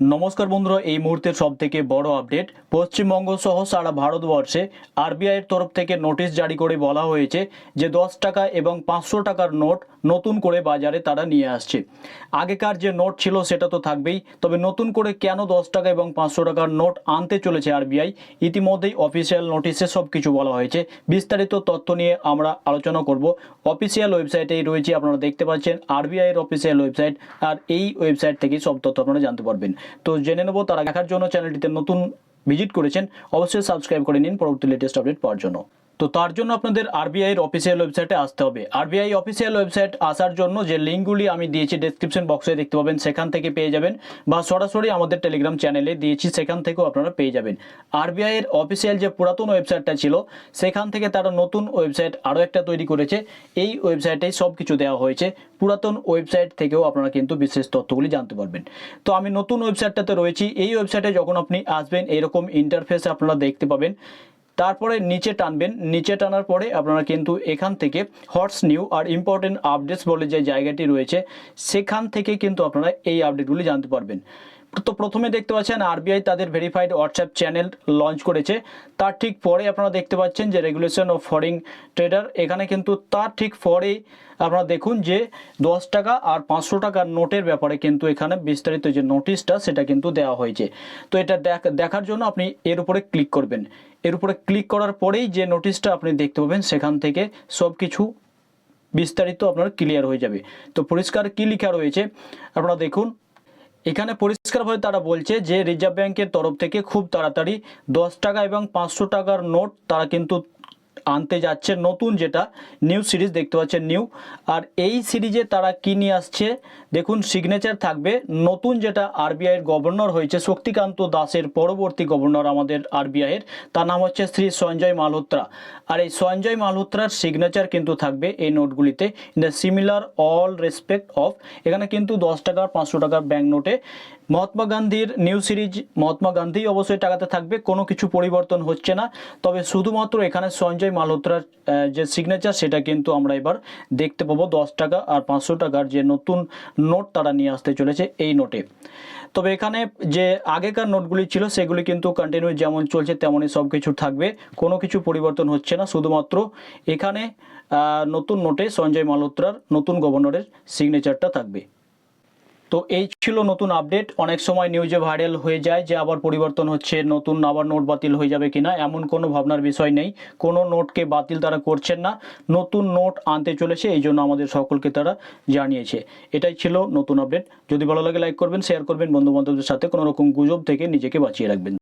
নমস্কার বন্ধুরা, এই মুহূর্তের সব থেকে বড় আপডেট। পশ্চিমবঙ্গ সহ সারা ভারতবর্ষে আরবিআইয়ের তরফ থেকে নোটিশ জারি করে বলা হয়েছে যে, দশ টাকা এবং পাঁচশো টাকার নোট নতুন করে বাজারে তারা নিয়ে আসছে। আগেকার যে নোট ছিল সেটা তো থাকবেই, তবে নতুন করে কেন দশ টাকা এবং পাঁচশো টাকার নোট আনতে চলেছে আরবিআই? ইতিমধ্যেই অফিসিয়াল নোটিশে সব কিছু বলা হয়েছে। বিস্তারিত তথ্য নিয়ে আমরা আলোচনা করব। অফিসিয়াল ওয়েবসাইটেই রয়েছে, আপনারা দেখতে পাচ্ছেন আরবিআইয়ের অফিসিয়াল ওয়েবসাইট। আর এই ওয়েবসাইট থেকেই সব তথ্য আপনারা জানতে পারবেন। তো জেনে নেব, তারা দেখার জন্য চ্যানেলটিতে নতুন ভিজিট করেছেন, অবশ্যই সাবস্ক্রাইব করে নিন পরবর্তী লেটেস্ট আপডেট পাওয়ার জন্য। তো তার জন্য আপনাদের আরবিআই এর অফিসিয়াল ওয়েবসাইটে আসতে হবে। আরবিআই অফিসিয়াল ওয়েবসাইট আসার জন্য যে লিঙ্কগুলি আমি দিয়েছি ডেসক্রিপশন বক্সে দেখতে পাবেন, সেখান থেকে পেয়ে যাবেন বা সরাসরি আমাদের টেলিগ্রাম চ্যানেলে দিয়েছি, সেখান থেকেও আপনারা পেয়ে যাবেন। আরবিআই এর অফিসিয়াল যে পুরাতন ওয়েবসাইটটা ছিল, সেখান থেকে তারা নতুন ওয়েবসাইট আরও একটা তৈরি করেছে। এই ওয়েবসাইটেই সব কিছু দেওয়া হয়েছে। পুরাতন ওয়েবসাইট থেকেও আপনারা কিন্তু বিশেষ তথ্যগুলি জানতে পারবেন। তো আমি নতুন ওয়েবসাইটটাতে রয়েছি। এই ওয়েবসাইটে যখন আপনি আসবেন, এরকম ইন্টারফেস আপনারা দেখতে পাবেন। তারপরে নিচে টানবেন। নিচে টানার পরে আপনারা কিন্তু এখান থেকে হটস নিউ আর ইম্পর্টেন্ট আপডেটস বলে যে জায়গাটি রয়েছে, সেখান থেকে কিন্তু আপনারা এই আপডেটগুলি জানতে পারবেন। তো প্রথমে দেখতে পাচ্ছেন আরবিআই তাদের ভেরিফাইড হোয়াটসঅ্যাপ চ্যানেল লঞ্চ করেছে। তার ঠিক পরে আপনারা দেখতে পাচ্ছেন যে রেগুলেশন অফ ফরেন ট্রেডার এখানে কিন্তু তার ঠিক পরেই আপনারা দেখুন যে দশ টাকা আর পাঁচশো টাকার নোটের ব্যাপারে কিন্তু এখানে বিস্তারিত যে নোটিশটা সেটা কিন্তু দেওয়া হয়েছে। তো এটা দেখ- দেখার জন্য আপনি এর উপরে ক্লিক করবেন। এর উপরে ক্লিক করার পরেই যে নোটিশটা আপনি দেখতে পাবেন সেখান থেকে সব কিছু বিস্তারিত আপনার ক্লিয়ার হয়ে যাবে। তো পরিষ্কার কী লেখা রয়েছে? আপনারা দেখুন এখানে পরিষ্কারভাবে তারা বলছে যে রিজার্ভ ব্যাংকের তরফ থেকে খুব তাড়াতাড়ি দশ টাকা এবং পাঁচশো টাকার নোট তারা কিন্তু আনতে যাচ্ছে নতুন যেটা নিউ সিরিজ দেখতে পাচ্ছেন নিউ আর এই সিরিজে তারা কি নিয়ে আসছে? দেখুন সিগনেচার থাকবে। নতুন যেটা আরবিআইয়ের গভর্নর হয়েছে, শক্তিকান্ত দাসের পরবর্তী গভর্নর আমাদের আরবিআইয়ের তার নাম হচ্ছে শ্রী সঞ্জয় মালহোত্রা। আর এই সঞ্জয় মালহোত্রার সিগনেচার কিন্তু থাকবে এই নোটগুলিতে in the similar all respect of এখানে কিন্তু দশ টাকার পাঁচশো টাকার ব্যাঙ্ক নোটে মহাত্মা গান্ধীর নিউ সিরিজ মহাত্মা গান্ধী অবশ্যই টাকাতে থাকবে, কোনো কিছু পরিবর্তন হচ্ছে না। তবে শুধুমাত্র এখানে সঞ্জয় মালহোত্রার যে সিগনেচার সেটা কিন্তু আমরা এবার দেখতে পাবো। দশ টাকা আর পাঁচশো টাকার যে নতুন নোট তারা নিয়ে আসতে চলেছে এই নোটে। তবে এখানে যে আগেকার নোটগুলি ছিল, সেগুলি কিন্তু কন্টিনিউ যেমন চলছে, তেমনই সব কিছু থাকবে। কোনো কিছু পরিবর্তন হচ্ছে না, শুধুমাত্র এখানে নতুন নোটে সঞ্জয় মালহোত্রার, নতুন গভর্নরের সিগনেচারটা থাকবে। তো এই ছিল নতুন আপডেট। অনেক সময় নিউজে ভাইরাল হয়ে যায় যে আবার পরিবর্তন হচ্ছে, নতুন আবার নোট বাতিল হয়ে যাবে কিনা, এমন কোনো ভাবনার বিষয় নেই। কোনো নোটকে বাতিল তারা করছেন না, নতুন নোট আনতে চলেছে, এই জন্য আমাদের সকলকে তারা জানিয়েছে। এটাই ছিল নতুন আপডেট যদি ভালো লাগে লাইক করবেন শেয়ার করবেন, বন্ধুবান্ধবদের সাথে কোনো রকম গুজব থেকে নিজেকে বাঁচিয়ে রাখবেন।